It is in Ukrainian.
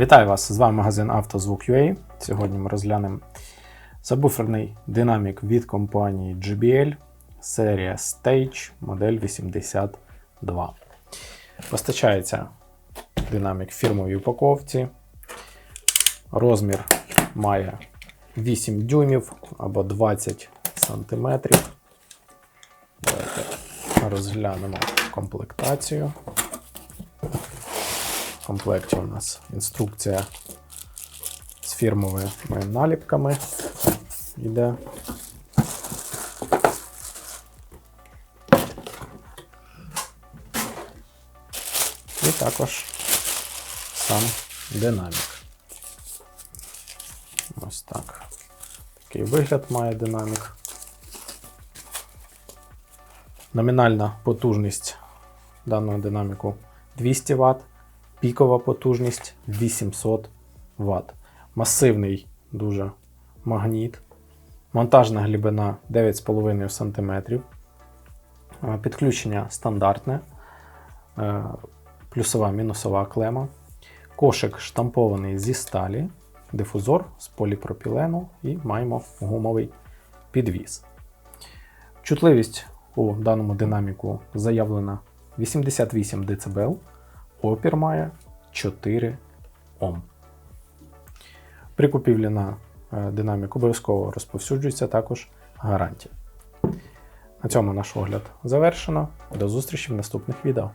Вітаю вас! З вами магазин «Автозвук.UA». Сьогодні ми розглянемо сабвуферний динамік від компанії JBL серія Stage модель 82. Постачається динамік фірмовій упаковці. Розмір має 8 дюймів або 20 сантиметрів. Давайте розглянемо комплектацію. Комплекті у нас інструкція з фірмовими наліпками йде. І також сам динамік. Ось так. Такий вигляд має динамік. Номінальна потужність даного динаміку 200 Вт, пікова потужність 800 Вт. Масивний дуже магніт. Монтажна глибина 9,5 см. Е, Підключення стандартне. Е, Плюсова мінусова клема. Кошик штампований зі сталі, дифузор з поліпропілену і маємо гумовий підвіз. Чутливість у даному динаміку заявлена 88 дБ, опір має 4 Ом. При купівлі на е, динамік обов'язково розповсюджується також гарантія. На цьому наш огляд завершено. До зустрічі в наступних відео.